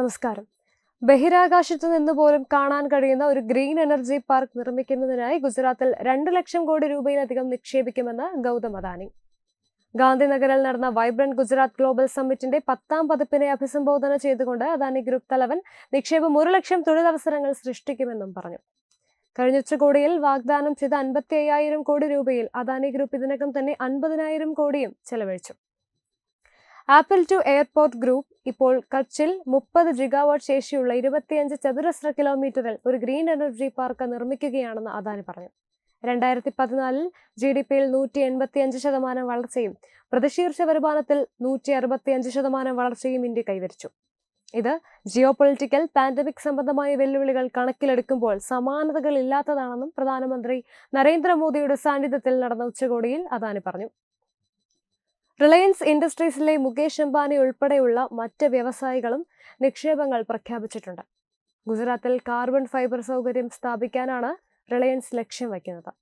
നമസ്കാരം. ബഹിരാകാശത്ത് നിന്ന് പോലും കാണാൻ കഴിയുന്ന ഒരു ഗ്രീൻ എനർജി പാർക്ക് നിർമ്മിക്കുന്നതിനായി ഗുജറാത്തിൽ രണ്ട് ലക്ഷം കോടി രൂപയിലധികം നിക്ഷേപിക്കുമെന്ന് ഗൗതം അദാനി. ഗാന്ധിനഗറിൽ നടന്ന വൈബ്രന്റ് ഗുജറാത്ത് ഗ്ലോബൽ സമ്മിറ്റിന്റെ പത്താം പതിപ്പിനെ അഭിസംബോധന ചെയ്തുകൊണ്ട് അദാനി ഗ്രൂപ്പ് തലവൻ നിക്ഷേപം ഒരു ലക്ഷം തൊഴിലവസരങ്ങൾ സൃഷ്ടിക്കുമെന്നും പറഞ്ഞു. കഴിഞ്ഞ ഉച്ചകോടിയിൽ വാഗ്ദാനം ചെയ്ത അൻപത്തി അയ്യായിരം കോടി രൂപയിൽ അദാനി ഗ്രൂപ്പ് ഇതിനകം തന്നെ അൻപതിനായിരം കോടിയും ചെലവഴിച്ചു. ആപ്പിൾ ടു എയർപോർട്ട് ഗ്രൂപ്പ് ഇപ്പോൾ കച്ചിൽ മുപ്പത് ജിഗാവാട്ട് ശേഷിയുള്ള ഇരുപത്തിയഞ്ച് ചതുരശ്ര കിലോമീറ്ററിൽ ഒരു ഗ്രീൻ എനർജി പാർക്ക് നിർമ്മിക്കുകയാണെന്ന് അദാനി പറഞ്ഞു. രണ്ടായിരത്തി പതിനാലിൽ ജി ഡി പിയിൽ നൂറ്റി എൺപത്തിയഞ്ച് ശതമാനം വളർച്ചയും പ്രതിശീർഷ വരുമാനത്തിൽ നൂറ്റി അറുപത്തിയഞ്ച് ശതമാനം വളർച്ചയും ഇന്ത്യ കൈവരിച്ചു. ഇത് ജിയോ പൊളിറ്റിക്കൽ പാൻഡമിക് സംബന്ധമായ വെല്ലുവിളികൾ കണക്കിലെടുക്കുമ്പോൾ സമാനതകൾ ഇല്ലാത്തതാണെന്നും പ്രധാനമന്ത്രി നരേന്ദ്രമോദിയുടെ സാന്നിധ്യത്തിൽ നടന്ന ഉച്ചകോടിയിൽ അദാനി പറഞ്ഞു. റിലയൻസ് ഇൻഡസ്ട്രീസിലെ മുകേഷ് അംബാനി ഉൾപ്പെടെയുള്ള മറ്റ് വ്യവസായികളും നിക്ഷേപങ്ങൾ പ്രഖ്യാപിച്ചിട്ടുണ്ട്. ഗുജറാത്തിൽ കാർബൺ ഫൈബർ സൗകര്യം സ്ഥാപിക്കാനാണ് റിലയൻസ് ലക്ഷ്യം വയ്ക്കുന്നത്.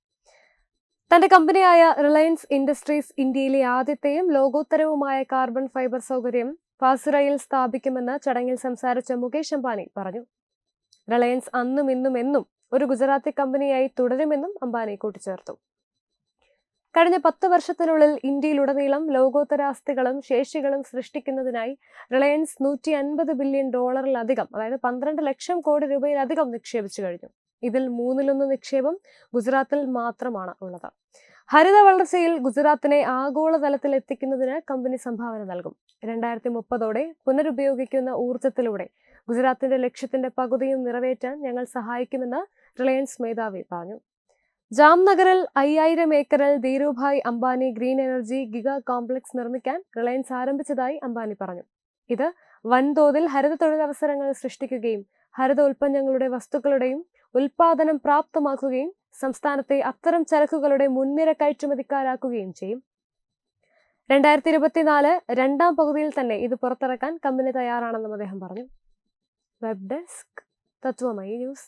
തന്റെ കമ്പനിയായ റിലയൻസ് ഇൻഡസ്ട്രീസ് ഇന്ത്യയിലെ ആദ്യത്തെയും ലോകോത്തരവുമായ കാർബൺ ഫൈബർ സൗകര്യം ഫാസുറയിൽ സ്ഥാപിക്കുമെന്ന് ചടങ്ങിൽ സംസാരിച്ച മുകേഷ് അംബാനി പറഞ്ഞു. റിലയൻസ് അന്നും ഇന്നും എന്നും ഒരു ഗുജറാത്തി കമ്പനിയായി തുടരുമെന്നും അംബാനി കൂട്ടിച്ചേർത്തു. കഴിഞ്ഞ പത്ത് വർഷത്തിനുള്ളിൽ ഇന്ത്യയിലുടനീളം ലോകോത്തര ആസ്തികളും ശേഷികളും സൃഷ്ടിക്കുന്നതിനായി റിലയൻസ് നൂറ്റി അൻപത് ബില്യൺ ഡോളറിലധികം അതായത് പന്ത്രണ്ട് ലക്ഷം കോടി രൂപയിലധികം നിക്ഷേപിച്ചു കഴിഞ്ഞു. ഇതിൽ മൂന്നിലൊന്ന് നിക്ഷേപം ഗുജറാത്തിൽ മാത്രമാണ് ഉള്ളത്. ഹരിത വളർച്ചയിൽ ഗുജറാത്തിനെ ആഗോളതലത്തിൽ എത്തിക്കുന്നതിന് കമ്പനി സംഭാവന നൽകും. രണ്ടായിരത്തി മുപ്പതോടെ പുനരുപയോഗിക്കുന്ന ഊർജത്തിലൂടെ ഗുജറാത്തിന്റെ ലക്ഷ്യത്തിന്റെ പകുതിയും നിറവേറ്റാൻ ഞങ്ങൾ സഹായിക്കുമെന്ന് റിലയൻസ് മേധാവി പറഞ്ഞു. ജാംനഗറിൽ അയ്യായിരം ഏക്കറിൽ Dhirubhai Ambani green energy giga complex നിർമ്മിക്കാൻ റിലയൻസ് ആരംഭിച്ചതായി അംബാനി പറഞ്ഞു. ഇത് വൻതോതിൽ ഹരിത തൊഴിലവസരങ്ങൾ സൃഷ്ടിക്കുകയും ഹരിത ഉൽപ്പന്നങ്ങളുടെ വസ്തുക്കളുടെയും ഉൽപാദനം പ്രാപ്തമാക്കുകയും സംസ്ഥാനത്തെ അത്തരം ചരക്കുകളുടെ മുൻനിര കയറ്റുമതിക്കാരാക്കുകയും ചെയ്യും. രണ്ടായിരത്തി ഇരുപത്തിനാല് രണ്ടാം പകുതിയിൽ തന്നെ ഇത് പുറത്തിറക്കാൻ കമ്പനി തയ്യാറാണെന്നും അദ്ദേഹം പറഞ്ഞു. Web desk Tathvamayi news.